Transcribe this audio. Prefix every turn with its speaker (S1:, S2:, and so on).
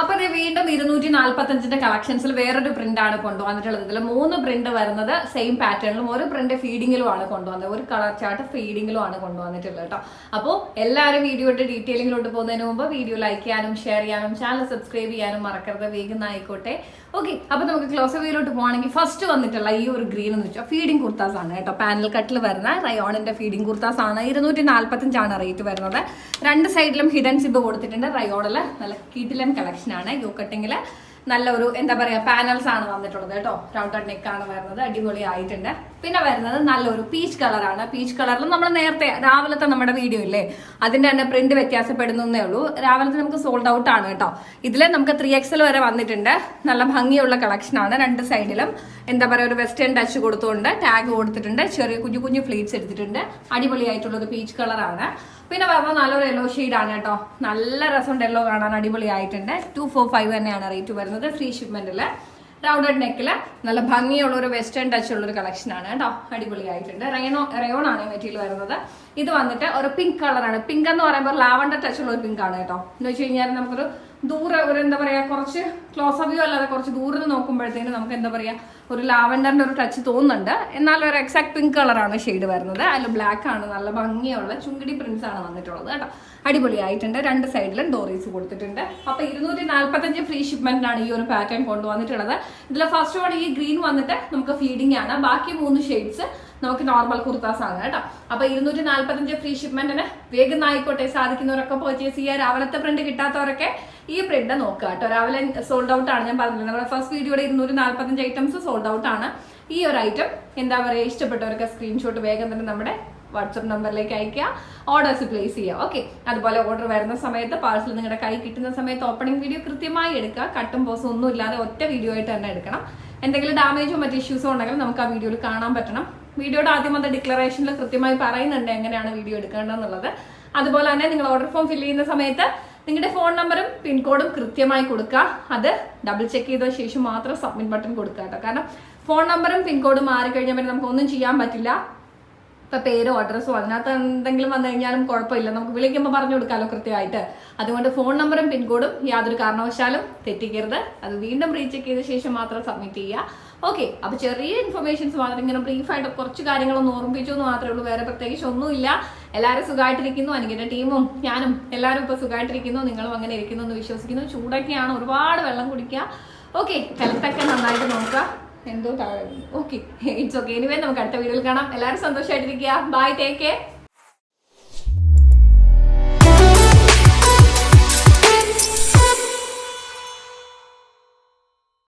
S1: അപ്പൊ ഇത് വീണ്ടും ഇരുന്നൂറ്റി നാല്പത്തഞ്ചിന്റെ കളക്ഷൻസിൽ വേറൊരു പ്രിന്റ് ആണ് കൊണ്ടുവന്നിട്ടുള്ളത്. ഇതിൽ മൂന്ന് പ്രിന്റ് വരുന്നത് സെയിം പാറ്റേണിലും ഒരു പ്രിന്റ് ഫീഡിങ്ങിലും ആണ് കൊണ്ടുവന്നത്. ഒരു കളർ ചാർട്ട് ഫീഡിങ്ങിലും ആണ് കൊണ്ടുവന്നിട്ടുള്ളത് കേട്ടോ അപ്പോൾ എല്ലാവരും വീഡിയോയുടെ ഡീറ്റെയിലിങ്ങിലോട്ട് പോകുന്നതിന് മുമ്പ് വീഡിയോ ലൈക്ക് ചെയ്യാനും ഷെയർ ചെയ്യാനും ചാനൽ സബ്സ്ക്രൈബ് ചെയ്യാനും മറക്കരുത്. വേഗം ആയിക്കോട്ടെ. ഓക്കെ അപ്പൊ നമുക്ക് ക്ലോസ് വ്യൂയിലോട്ട് പോകണമെങ്കിൽ ഫസ്റ്റ് വന്നിട്ടുള്ള ഈ ഒരു ഗ്രീൻ എന്ന് വെച്ചാൽ ഫീഡിംഗ് കുർത്താസ് ആണ് കേട്ടോ പാനൽ കട്ടിൽ വരുന്ന റയോണിന്റെ ഫീഡിംഗ് കുർത്താസ് ആണ്. ഇരുന്നൂറ്റി നാല്പത്തഞ്ചാണ് റേറ്റ് വരുന്നത്. രണ്ട് സൈഡിലും ഹിഡൻ സിബ് കൊടുത്തിട്ടുണ്ട് റയോണിൽ നല്ല കിഡിലൻ കളക്ഷൻ ആണ് യു കട്ടിങ്ങിൽ. നല്ല ഒരു എന്താ പറയാ പാനൽസ് ആണ് വന്നിട്ടുള്ളത് കേട്ടോ. റൗണ്ടഡ് നെക്ക് ആണ് വരുന്നത്. അടിപൊളി ആയിട്ടുണ്ട് പിന്നെ വരുന്നത് നല്ലൊരു പീച്ച് കളറാണ് പീച്ച് കളറിൽ നമ്മൾ നേരത്തെ രാവിലത്തെ നമ്മുടെ വീഡിയോ ഇല്ലേ? അതിന്റെ തന്നെ പ്രിന്റ് വ്യത്യാസപ്പെടുന്നേ ഉള്ളൂ. രാവിലത്തെ നമുക്ക് സോൾഡ് ഔട്ട് ആണ് കേട്ടോ. ഇതിൽ നമുക്ക് ത്രീ എക്സൽ വരെ വന്നിട്ടുണ്ട്. നല്ല ഭംഗിയുള്ള കളക്ഷൻ ആണ് രണ്ട് സൈഡിലും എന്താ പറയുക ഒരു വെസ്റ്റേൺ ടച്ച് കൊടുത്തുകൊണ്ട് ടാഗ് കൊടുത്തിട്ടുണ്ട്. ചെറിയ കുഞ്ഞു കുഞ്ഞു ഫ്ലീറ്റ്സ് എടുത്തിട്ടുണ്ട്. അടിപൊളിയായിട്ടുള്ള ഒരു പീച്ച് കളറാണ് പിന്നെ വരുമ്പോൾ നല്ലൊരു യെല്ലോ ആണ് കേട്ടോ. നല്ല രസമുണ്ട് യെല്ലോ കാണാൻ. അടിപൊളിയായിട്ടുണ്ട്. ടു ഫോർ ഫൈവ് തന്നെയാണ് റേറ്റ് വരുന്നത്. ഫ്രീ ഷിപ്മെന്റിൽ റൗണ്ടഡ് നെക്കിൽ നല്ല ഭംഗിയുള്ള ഒരു വെസ്റ്റേൺ ടച്ച് ഉള്ള ഒരു കളക്ഷൻ ആണ് കേട്ടോ. അടിപൊളിയായിട്ടുണ്ട്. റയണോ റയോൺ ആണ് മെറ്റീരിയൽ വരുന്നത്. ഇത് വന്നിട്ട് ഒരു പിങ്ക് കളറാണ് പിങ്ക് എന്ന് പറയുമ്പോൾ ലാവണ്ടർ ടച്ച് ഉള്ള ഒരു പിങ്ക് ആണ് കേട്ടോ. എന്ന് വെച്ച് കഴിഞ്ഞാൽ നമുക്കൊരു ദൂരെ ഒരു എന്താ പറയാ കുറച്ച് ക്ലോസ് വ്യൂ അല്ലാതെ കുറച്ച് ദൂരെ നിന്ന് നോക്കുമ്പോഴത്തേന് നമുക്ക് എന്താ പറയാ ഒരു ലാവണ്ടറിന്റെ ഒരു ടച്ച് തോന്നുന്നുണ്ട്. എന്നാൽ ഒരു എക്സാക്ട് പിങ്ക് കളറാണ് ഷെയ്ഡ് വരുന്നത്. അതിൽ ബ്ലാക്ക് ആണ് നല്ല ഭംഗിയുള്ള ചുങ്കിടി പ്രിന്റ്സ് ആണ് വന്നിട്ടുള്ളത് കേട്ടോ. അടിപൊളിയായിട്ടുണ്ട്. രണ്ട് സൈഡിലും ഡോറീസ് കൊടുത്തിട്ടുണ്ട്. അപ്പൊ ഇരുന്നൂറ്റി നാല്പത്തഞ്ച് ഫ്രീ ഷിപ്മെന്റിനാണ് ഈ ഒരു പാറ്റേൺ കൊണ്ടുവന്നിട്ടുള്ളത്. ഇതിൽ ഫസ്റ്റ് വൺ ഈ ഗ്രീൻ വന്നിട്ട് നമുക്ക് ഫീഡിംഗ് ആണ്. ബാക്കി മൂന്ന് ഷെയ്ഡ്സ് നമുക്ക് നോർമൽ കുർത്താസ് ആണ് കേട്ടോ. അപ്പൊ ഇരുന്നൂറ്റി നാല്പത്തഞ്ച് ഫ്രീ ഷിപ്മെന്റിന് വേഗം ആയിക്കോട്ടെ. സാധിക്കുന്നവരൊക്കെ പർച്ചേസ് ചെയ്യുക രാവിലത്തെ പ്രിന്റ് കിട്ടാത്തവരൊക്കെ ഈ പ്രിന്റ് നോക്കുക കേട്ടോ. രാവിലെ സോൾഡ് ഔട്ട് ആണ് ഞാൻ പറഞ്ഞത് നമ്മുടെ ഫസ്റ്റ് വീഡിയോയുടെ ഇരുന്നൂറ്റി നാല്പത്തഞ്ച് ഐറ്റംസ് സോൾഡ് ഔട്ട് ആണ്. ഈ ഒരു ഐറ്റം എന്താ പറയുക ഇഷ്ടപ്പെട്ടവർക്ക് സ്ക്രീൻഷോട്ട് വേഗം തന്നെ നമ്മുടെ വാട്സപ്പ് നമ്പറിലേക്ക് അയക്കുക ഓർഡേഴ്സ് പ്ലേസ് ചെയ്യുക. ഓക്കെ അതുപോലെ ഓർഡർ വരുന്ന സമയത്ത് പാഴ്സൽ നിങ്ങളുടെ കൈ കിട്ടുന്ന സമയത്ത് ഓപ്പണിംഗ് വീഡിയോ കൃത്യമായി എടുക്കുക. കട്ടും പോസും ഒന്നും ഇല്ലാതെ ഒറ്റ വീഡിയോ ആയിട്ട് തന്നെ എടുക്കണം. എന്തെങ്കിലും ഡാമേജോ മറ്റു ഇഷ്യൂസോ ഉണ്ടെങ്കിൽ നമുക്ക് ആ വീഡിയോയിൽ കാണാൻ പറ്റണം. വീഡിയോയുടെ ആദ്യം അത് ഡിക്ലറേഷനിൽ കൃത്യമായി പറയുന്നുണ്ട് എങ്ങനെയാണ് വീഡിയോ എടുക്കേണ്ടതെന്നുള്ളത്. അതുപോലെ തന്നെ നിങ്ങൾ ഓർഡർ ഫോം ഫില്ല് ചെയ്യുന്ന സമയത്ത് നിങ്ങളുടെ ഫോൺ നമ്പറും പിൻകോഡും കൃത്യമായി കൊടുക്കുക. അത് ഡബിൾ ചെക്ക് ചെയ്ത ശേഷം മാത്രം സബ്മിറ്റ് ബട്ടൺ കൊടുക്കുക കേട്ടോ. കാരണം ഫോൺ നമ്പറും പിൻകോഡും മാറിക്കഴിഞ്ഞാൽ പിന്നെ നമുക്ക് ഒന്നും ചെയ്യാൻ പറ്റില്ല. ഇപ്പൊ പേരോ അഡ്രസ്സോ അതിനകത്ത് എന്തെങ്കിലും വന്നു കഴിഞ്ഞാലും കുഴപ്പമില്ല. നമുക്ക് വിളിക്കുമ്പോൾ പറഞ്ഞു കൊടുക്കാമല്ലോ കൃത്യമായിട്ട്. അതുകൊണ്ട് ഫോൺ നമ്പറും പിൻകോഡും യാതൊരു കാരണവശാലും തെറ്റിക്കരുത്. അത് വീണ്ടും റീചെക്ക് ചെയ്ത ശേഷം മാത്രം സബ്മിറ്റ് ചെയ്യുക. ഓക്കെ അപ്പൊ ചെറിയ ഇൻഫർമേഷൻസ് മാത്രം ഇങ്ങനെ ബ്രീഫായിട്ട് കുറച്ച് കാര്യങ്ങളൊന്നും ഓർമ്മിപ്പിച്ചു എന്ന് മാത്രമേ ഉള്ളൂ. വേറെ പ്രത്യേകിച്ച് ഒന്നുമില്ല. എല്ലാവരും സുഖമായിട്ടിരിക്കുന്നു. എനിക്കെന്റെ ടീമും ഞാനും എല്ലാവരും ഇപ്പൊ സുഖമായിട്ടിരിക്കുന്നു. നിങ്ങളും അങ്ങനെ ഇരിക്കുന്നു എന്ന് വിശ്വസിക്കുന്നു. ചൂടൊക്കെയാണ്. ഒരുപാട് വെള്ളം കുടിക്കുക. ഓക്കെ ഹെൽത്തൊക്കെ നന്നായിട്ട് നോക്കുക. എന്തോ താഴെ ഓക്കെ ഇറ്റ്സ് ഓക്കെ എനിവേ നമുക്ക് അടുത്ത വീഡിയോയിൽ കാണാം. എല്ലാവരും സന്തോഷമായിട്ടിരിക്കുക. Bye take care